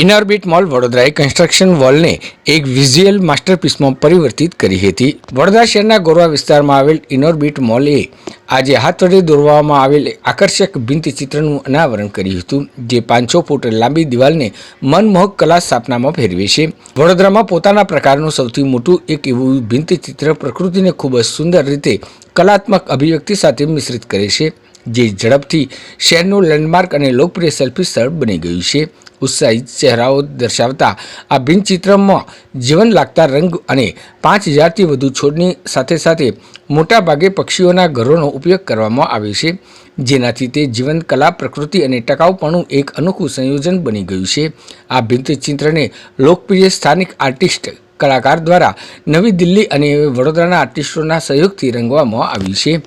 ઇનરબીટ mall વડોદરાએ construction વોલને એક visual માસ્ટરપીસમાં પરિવર્તિત કરી હતી. વડોદરા શહેરના ગોરવા વિસ્તારમાં આવેલ ઇનોરબીટ મોલે આજે હાથ વડે દોરવામાં આવેલ આકર્ષક ભિંતચિત્રનું અનાવરણ કર્યું હતું, જે પાંચસો ફૂટ લાંબી દિવાલને મનમોહક કલા સ્થાપનામાં ફેરવે છે. વડોદરામાં પોતાના પ્રકારનું સૌથી મોટું એક એવું ભિંતચિત્ર પ્રકૃતિને ખૂબ જ સુંદર રીતે કલાત્મક અભિવ્યક્તિ સાથે મિશ્રિત કરે છે. જે ઝડપથી શહેરનું લેન્ડમાર્ક અને લોકપ્રિય સેલ્ફી સ્થળ બની ગયું છે. ઉત્સાહિત ચહેરાઓ દર્શાવતા આ ભિન્નચિત્રમાં જીવન લાગતા રંગ અને પાંચ હજારથી વધુ છોડની સાથે સાથે મોટાભાગે પક્ષીઓના ઘરોનો ઉપયોગ કરવામાં આવે છે. જેનાથી તે જીવન કલા, પ્રકૃતિ અને ટકાઉપણું એક અનોખું સંયોજન બની ગયું છે. આ ભિન્નચિત્રને લોકપ્રિય સ્થાનિક આર્ટિસ્ટ, કલાકાર દ્વારા નવી દિલ્હી અને વડોદરાના આર્ટિસ્ટોના સહયોગથી રંગવામાં આવ્યું છે.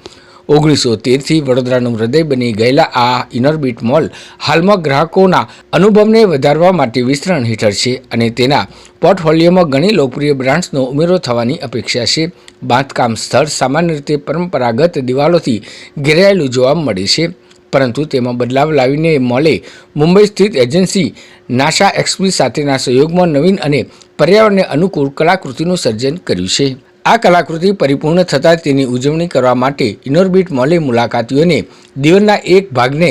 ઓગણીસો તેરથી વડોદરાનું હૃદય બની ગયેલા આ ઇનરબીટ મોલ હાલમાં ગ્રાહકોના અનુભવને વધારવા માટે વિસ્તરણ હેઠળ છે અને તેના પોર્ટફોલિયોમાં ઘણી લોકપ્રિય બ્રાન્ડ્સનો ઉમેરો થવાની અપેક્ષા છે. બાંધકામ સ્થળ સામાન્ય રીતે પરંપરાગત દિવાલોથી ઘેરાયેલું જોવા મળે છે, પરંતુ તેમાં બદલાવ લાવીને મોલે મુંબઈ સ્થિત એજન્સી નાસા એક્સપ્રેસ સાથેના સહયોગમાં નવીન અને પર્યાવરણને અનુકૂળ કલાકૃતિનું સર્જન કર્યું છે. આ કલાકૃતિ પરિપૂર્ણ થતાં તેની ઉજવણી કરવા માટે ઇનોર્બિટ મોલે મુલાકાતીઓને દિવસના એક ભાગને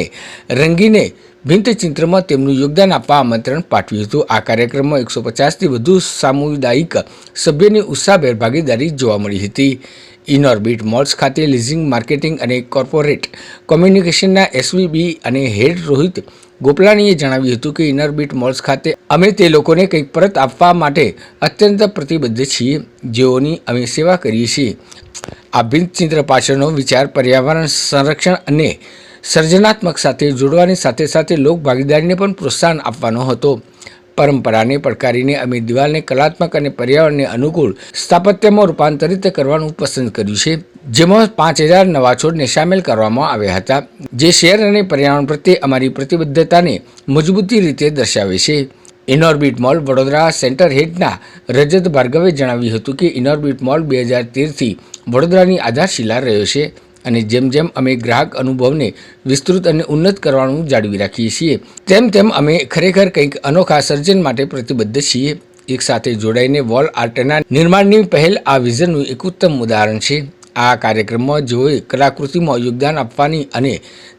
રંગીને ભિંતચિત્રમાં તેમનું યોગદાન આપવા આમંત્રણ પાઠવ્યું હતું. આ કાર્યક્રમમાં એકસો પચાસથી વધુ સામુદાયિક સભ્યોની ઉત્સાહભેર ભાગીદારી જોવા મળી હતી. ઇનોર્બિટ મોલ્સ ખાતે લીઝિંગ, માર્કેટિંગ અને કોર્પોરેટ કોમ્યુનિકેશનના એસવીબી અને હેડ રોહિત ગોપલાણીએ જણાવ્યું હતું કે ઇનરબીટ મોલ્સ ખાતે અમે તે લોકોને કંઈક પરત આપવા માટે અત્યંત પ્રતિબદ્ધ છીએ. જેઓની અમે સેવા કરીએ છીએ. આ ભિંતચિત્ર પાછળનો વિચાર પર્યાવરણ સંરક્ષણ અને સર્જનાત્મક સાથે જોડવાની સાથે સાથે લોકભાગીદારીને પણ પ્રોત્સાહન આપવાનો હતો. પરંપરાને પડકારીને અમે દિવાલને કલાત્મક અને પર્યાવરણને અનુકૂળ સ્થાપત્યમાં રૂપાંતરિત કરવાનું પસંદ કર્યું છે. જેમાં પાંચ હજાર નવા છોડને સામેલ કરવામાં આવ્યા હતા. જે શહેર અને પર્યાવરણ પ્રત્યે અમારી પ્રતિબદ્ધતાને મજબૂતી રીતે દર્શાવે છે. ઇનોર્બિટ મોલ વડોદરા સેન્ટર હેડના રજત ભાર્ગવે જણાવ્યું હતું કે ઇનોર્બિટ મોલ બે હજાર તેરથી વડોદરાની આધારશિલા રહ્યો છે અને જેમ જેમ અમે ગ્રાહક અનુભવને વિસ્તૃત અને ઉન્નત કરવાનું જાળવી રાખીએ છીએ, તેમ તેમ અમે ખરેખર કંઈક અનોખા સર્જન માટે પ્રતિબદ્ધ છીએ. એક સાથે જોડાઈને વોલ આર્ટના નિર્માણની પહેલ આ વિઝનનું એક ઉત્તમ ઉદાહરણ છે. આ કાર્યક્રમમાં જેઓએ કલાકૃતિમાં યોગદાન આપવાની અને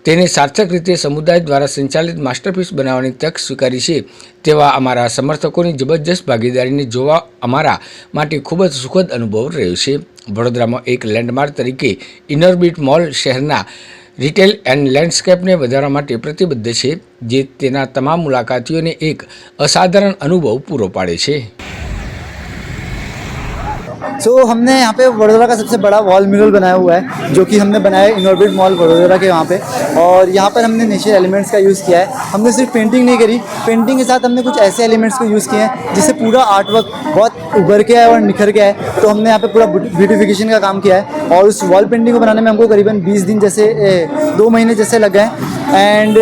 તેને સાર્થક રીતે સમુદાય દ્વારા સંચાલિત માસ્ટરપીસ બનાવવાની તક સ્વીકારી છે, તેવા અમારા સમર્થકોની જબરજસ્ત ભાગીદારીને જોવા અમારા માટે ખૂબ જ સુખદ અનુભવ રહ્યો છે. વડોદરામાં એક લેન્ડમાર્ક તરીકે ઇનરબીટ મોલ શહેરના રિટેલ એન્ડ લેન્ડસ્કેપને વધારવા માટે પ્રતિબદ્ધ છે, જે તેના તમામ મુલાકાતીઓને એક અસાધારણ અનુભવ પૂરો પાડે છે. सो so, हमने यहाँ पे वडोदरा का सबसे बड़ा वॉल म्यूरल बनाया हुआ है जो कि हमने बनाया इनऑर्बिट मॉल वडोदरा के यहाँ पे। और यहाँ पर हमने नेचर एलिमेंट्स का यूज़ किया है। हमने सिर्फ़ पेंटिंग नहीं करी। पेंटिंग के साथ हमने कुछ ऐसे एलिमेंट्स को यूज़ किए हैं जिससे पूरा आर्ट वर्क बहुत उभर के है और निखर के है। तो हमने यहाँ पे पूरा ब्यूटिफिकेशन का काम किया है। और उस वॉल पेंटिंग को बनाने में हमको करीबन बीस दिन जैसे दो महीने जैसे लग गए एंड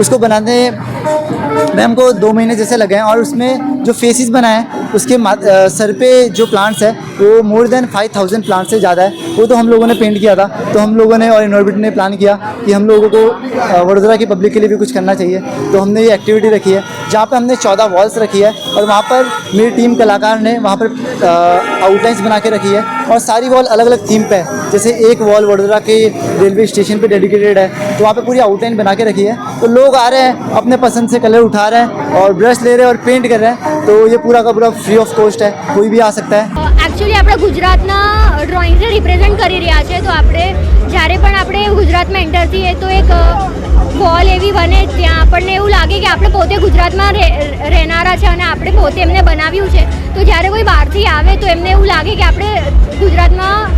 उसको बनाने में हमको दो महीने जैसे लगे हैं। और उसमें जो फेसिस बनाए हैं उसके अ, सर पे जो प्लांट्स है वो more than five thousand plan से ज़्यादा है। वो तो हम लोगों ने पेंट किया था। तो हम लोगों ने और इनोरबिट ने प्लान किया कि हम लोगों को वडोदरा की पब्लिक के लिए भी कुछ करना चाहिए। तो हमने ये एक्टिविटी रखी है, जहाँ पर हमने चौदह वॉल्स रखी है और वहाँ पर मेरी टीम कलाकार ने वहाँ पर आउटलाइंस बना के रखी है और सारी वॉल अलग अलग थीम पर है। जैसे एक वॉल वडोदरा के रेलवे स्टेशन पर डेडिकेटेड है तो वहाँ पर पूरी आउटलाइन बना के रखी है। तो लोग आ रहे हैं, अपने पसंद से कलर उठा रहे हैं और ब्रश ले रहे हैं और पेंट कर रहे हैं। तो ये पूरा का पूरा फ्री ऑफ़ कॉस्ट है, कोई भी आ सकता है। આપણે ગુજરાતના ડ્રોઈંગને રિપ્રેઝેન્ટ કરી રહ્યા છે, તો આપણે જ્યારે પણ આપણે ગુજરાતમાં એન્ટર થઈએ તો એક વોલ એવી બને ત્યાં આપણને એવું લાગે કે આપણે પોતે ગુજરાતમાં રહે- રહેનારા છે અને આપણે પોતે એમને બનાવ્યું છે. તો જ્યારે કોઈ બહારથી આવે તો એમને એવું લાગે કે આપણે ગુજરાતમાં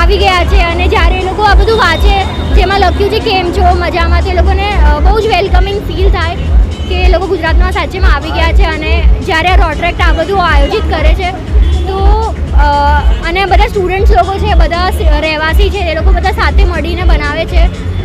આવી ગયા છે અને જ્યારે એ લોકો આ બધું વાંચે, જેમાં લખ્યું છે, કેમ છો? મજામાં? તે લોકોને બહુ જ વેલકમિંગ ફીલ થાય કે એ લોકો ગુજરાતમાં સાચેમાં આવી ગયા છે અને જ્યારે આ રોટ્રેક્ટ આ બધું આયોજિત કરે છે સ્ટુડન્ટ્સ લોકો છે બધા સ- રહેવાસી છે એ લોકો બધા સાથે મળીને બનાવે છે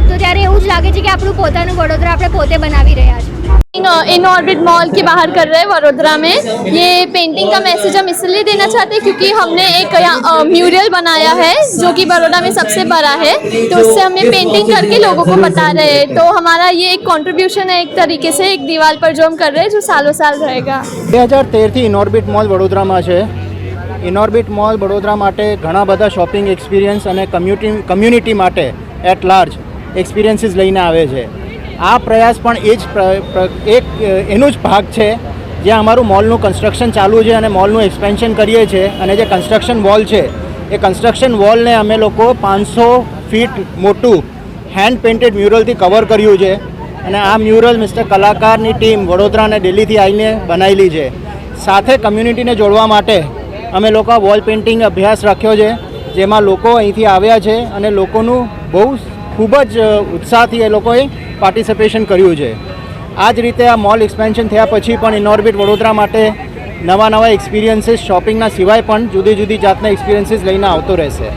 તો ત્યારે એવું જ લાગે છે કે આપણું પોતાનું વડોદરા આપણે પોતે બનાવી રહ્યા છીએ ઇન इन ऑर्बिट मॉल के बाहर कर रहे हैं वडोदरा में ये पेंटिंग का मैसेज हम इसलिए देना चाहते हैं क्योंकि हमने एक यहाँ म्यूरियल बनाया है जो कि बड़ौदा में सबसे बड़ा है तो उससे हमें पेंटिंग करके लोगों को बता रहे हैं तो हमारा ये एक कंट्रीब्यूशन है एक तरीके से एक दीवार पर जो हम कर रहे हैं जो सालों साल रहेगा બે હજાર તેરથી ઇનોર્બિટ મોલ વડોદરામાં છે ઇનોર્બિટ મોલ વડોદરા માટે ઘણા બધા શોપિંગ એક્સપિરિયન્સ અને કમ્યુનિટી કમ્યુનિટી માટે એટ લાર્જ એક્સપિરિયન્સીસ લઈને આવે છે. આ પ્રયાસ પણ એ જ એક, એનો જ ભાગ છે, જ્યાં અમારું મોલનું કન્સ્ટ્રક્શન ચાલુ છે અને મોલનું એક્સપેન્શન કરીએ છીએ અને જે કન્સ્ટ્રક્શન વોલ છે, એ કન્સ્ટ્રક્શન વોલને અમે લોકો પાંચસો ફીટ મોટું હેન્ડ પેઇન્ટેડ મ્યુરલથી કવર કર્યું છે અને આ મ્યુરલ મિસ્ટર કલાકારની ટીમ વડોદરા અને દિલ્હીથી આવીને બનાવેલી છે. સાથે કમ્યુનિટીને જોડવા માટે અમે લોકો વોલ પેઇન્ટિંગ અભ્યાસ રાખ્યો છે, જેમાં લોકો અહીંથી આવ્યા છે અને લોકોનું બહુ ખૂબ જ ઉત્સાહથી એ લોકોએ પાર્ટિસિપેશન કર્યું છે. આ જ રીતે આ મોલ એક્સપેન્શન થયા પછી પણ ઇનોર્બિટ વડોદરા માટે નવા નવા એક્સપિરિયન્સીસ શોપિંગના સિવાય પણ જુદી જુદી જાતના એક્સપિરિયન્સીસ લઈને આવતો રહેશે.